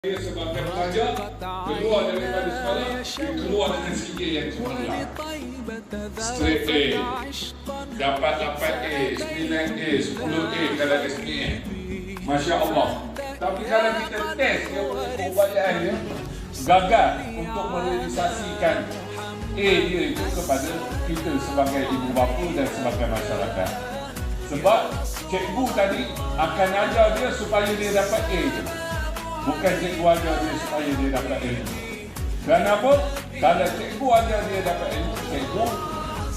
dia sebagai pelajar keluar daripada sekolah dia keluar dengan CA yang cemerlang straight A dapat 8A 9A 10A kalau SPM Masya Allah. Tapi kalau kita test dia perubatan dia gagal untuk merealisasikan A dia itu kepada kita sebagai ibu bapa dan sebagai masyarakat. Sebab cikgu tadi akan ajar dia supaya dia dapat A je Bukan cikgu ajar dia supaya dia dapat ilmu. Kenapa? Kalau cikgu ajar dia dapat ilmu, cikgu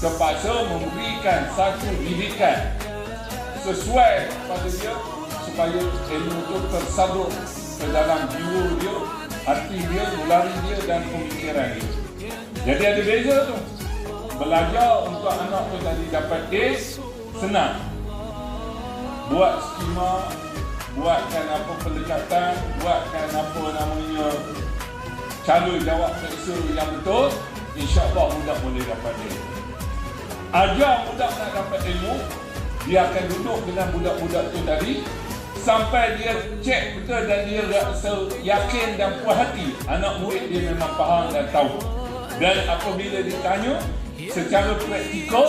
terpaksa memberikan satu didikan sesuai pada dia supaya ilmu itu tersadut ke dalam jiwa dia, hati dia, nulari dia dan pemikiran dia. Jadi ada beza tu. Belajar untuk anak tu tadi dapat A, senang. Buat skema, apa pendekatan, buatkan apa namanya cara jawab periksa yang betul, insya-Allah budak boleh dapat ilmu. Ajar budak nak dapat ilmu, dia akan duduk dengan budak-budak tu tadi sampai dia cek betul dan dia rasa yakin dan puas hati anak murid dia memang faham dan tahu. Dan apabila ditanya secara praktikal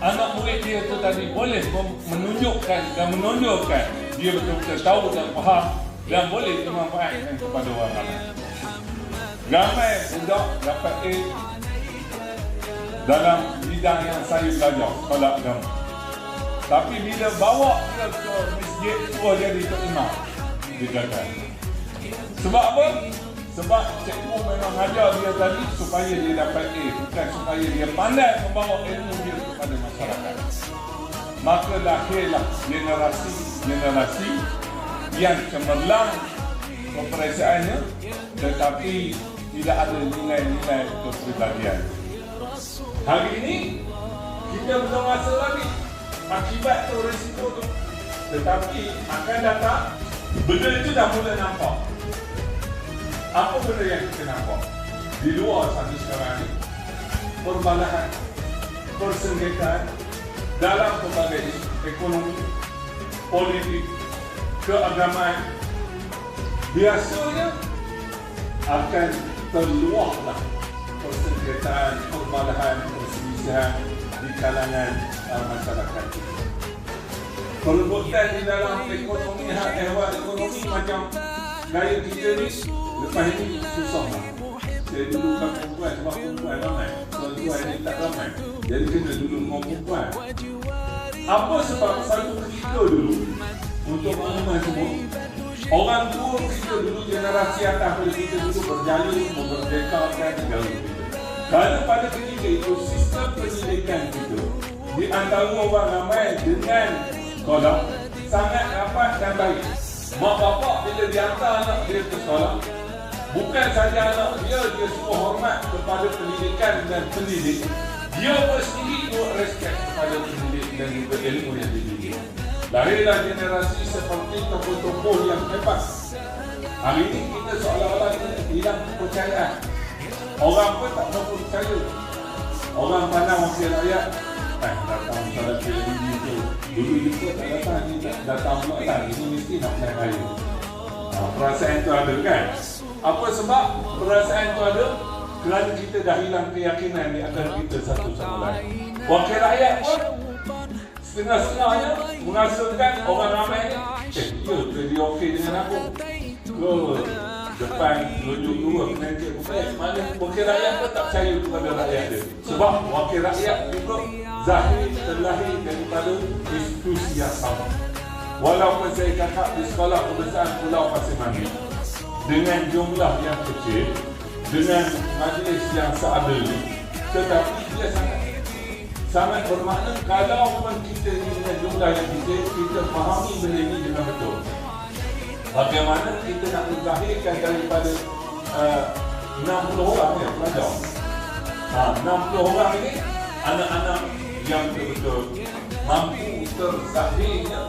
anak murid dia tu tadi boleh menunjukkan dan menonjolkan dia betul-betul tahu dan faham dan boleh dimanfaatkan kepada orang ramai. Ramai budak dapat A dalam bidang yang saya belajar, sekolah agama. Tapi bila bawa dia ke masjid, suruh jadi Tok Imam. Dia gagal. Sebab apa? Sebab cikgu memang ajar dia tadi supaya dia dapat A. Bukan supaya dia pandai membawa ilmu dia kepada masyarakat. Maka lahirlah generasi-generasi yang cemerlang kepercayaannya tetapi tidak ada nilai-nilai kepribadian. Hari ini kita belum rasa lagi akibat tu risiko tu. Tetapi akan datang benda itu dah mula nampak. Apa benda yang kita nampak? Di luar sana sekarang ni perbalahan, persengketaan dalam pelbagai ekonomi, politik, keagamaan biasanya akan terluahlah persengketaan, perbalahan, perselisihan di kalangan uh, masyarakat kita. Perebutan di dalam ekonomi, ehwal ekonomi macam gaya kita ni lepas ini susah lah. Saya dulu kan perempuan sebab perempuan ramai. Tuan-tuan ni tak ramai. Jadi kena dulu perempuan. Apa sebab satu ketika dulu untuk pengumuman semua Orang tua kita dulu generasi atas pada kita dulu berjaya memerdekakan negara kita. Kalau pada ketika itu sistem pendidikan kita di antara orang ramai dengan sekolah sangat rapat dan baik. Mak bapak bila diantar anak dia ke sekolah bukan saja anak dia dia semua hormat kepada pendidikan dan pendidik. Dia pun sendiri buat respect kepada pendidik dan juga ilmu yang dididik. Lahirlah generasi seperti tokoh-tokoh yang hebat. Hari ini kita seolah-olah hilang kepercayaan. Orang pun tak mahu percaya. Orang pandang wakil rakyat eh datang salat television tu. Dulu juga tak datang ni datang pula lah. Ini mesti nak naik raya ha, perasaan tu ada kan apa sebab perasaan tu ada? Kerana kita dah hilang keyakinan di antara kita satu sama lain. Wakil rakyat pun setengah-setengahnya menghasilkan orang ramai ni. Eh dia jadi okey dengan aku. Ke depan rujuk dua penancik bukan mana wakil rakyat pun tak percaya kepada rakyat dia. Sebab wakil rakyat juga zahir terlahir daripada institusi yang sama. Walaupun saya cakap di sekolah pembesar Pulau Pasir Mandi dengan jumlah yang kecil dengan majlis yang seadil tetapi dia sangat sangat bermakna kalau pun kita ini dengan jumlah yang kecil kita fahami benda ini dengan betul. Bagaimana kita nak menzahirkan daripada uh, 60 orang ya pelajar? Ha, 60 orang ini anak-anak yang betul-betul mampu terzahirnya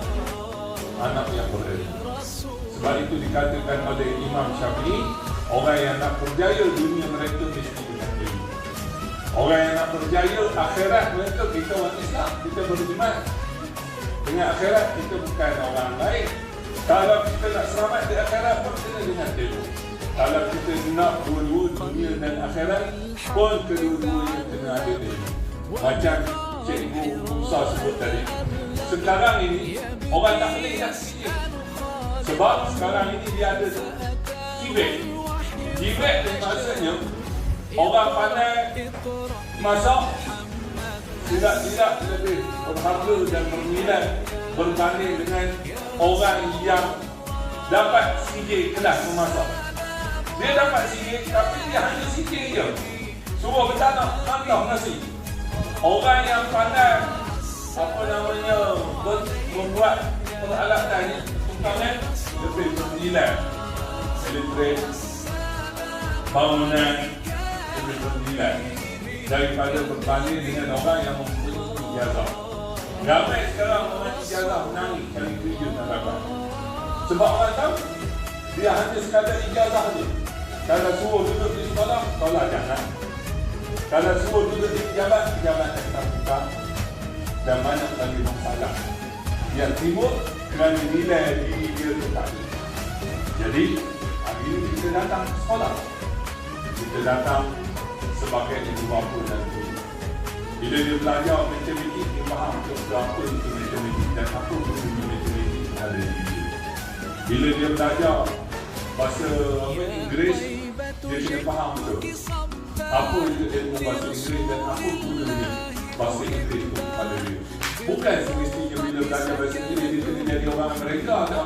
anak yang berilmu sebab itu dikatakan oleh Imam Syafi'i orang yang nak berjaya dunia mereka mesti dengan ilmu orang yang nak berjaya akhirat mereka kita orang Islam kita beriman dengan akhirat kita bukan orang baik Kalau kita nak selamat di akhirat pun kena dengan ilmu. Kalau kita nak dua-dua dunia dan akhirat pun kedua-duanya kena ada ilmu. Macam Cikgu Musa sebut tadi. Sekarang ini orang tak boleh nak sikit. Sebab sekarang ini dia ada kibet. Kibet ni maksudnya orang pandai masak tidak-tidak lebih berharga dan bernilai berbanding dengan orang yang dapat CJ kelas memasak. Dia dapat CJ tapi dia hanya CJ je. Suruh bertanam, hantar nasi. Orang yang pandai apa namanya membuat peralatan ni utamanya lebih bernilai. Elektrik, bangunan lebih bernilai daripada berbanding dengan orang yang mempunyai ijazah. Ramai sekarang orang ijazah menangis kali kerja tak dapat. Sebab orang tahu, dia hanya sekadar ijazah je. Kalau suruh duduk di sekolah, sekolah jangan. Kalau suruh duduk di pejabat, pejabat tak kita buka. Dan banyak lagi masalah. Yang timbul kerana nilai diri dia tu ada. Jadi, hari ini kita datang ke sekolah. Kita datang sebagai ibu bapa dan guru. Bila dia belajar matematik, dia faham berapa itu matematik dan apa guna matematik ada di dia. Bila dia belajar bahasa Inggeris, dia kena faham betul. Apa itu ilmu bahasa Inggeris dan apa gunanya bahasa Inggeris kepada dia. Bukan semestinya bila belajar bahasa kena jadi orang mereka tau.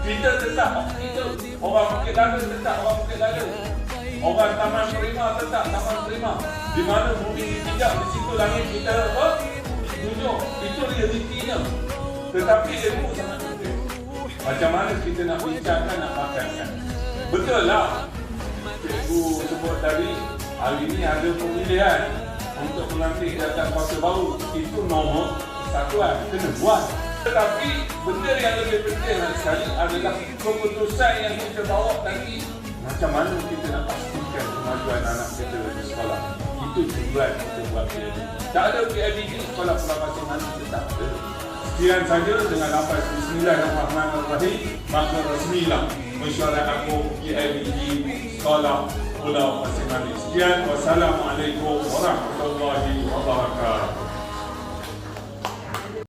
Kita tetap, kita orang Bukit Dada tetap orang Bukit Dada. Orang Taman Prima tetap Taman Prima. Di mana bumi tidak di situ langit kita apa? Tunjuk. Itu realitinya. Tetapi ilmu sangat penting. Macam mana kita nak bincangkan, nak makankan. Betul lah. Cikgu sebut tadi, hari ini ada pemilihan untuk melantik datang kuasa baru. Itu normal satuan. Kena buat. Tetapi benda yang lebih penting sekali adalah keputusan yang kita bawa nanti macam mana kita nak pastikan kemajuan anak kita di sekolah itu tujuan kita buat PIB tak ada PIB di sekolah sekolah masing-masing kita tak ada sekian saja dengan lapas Bismillahirrahmanirrahim maka resmilah mesyuarat aku PIB di sekolah pulau masing-masing sekian wassalamualaikum warahmatullahi wabarakatuh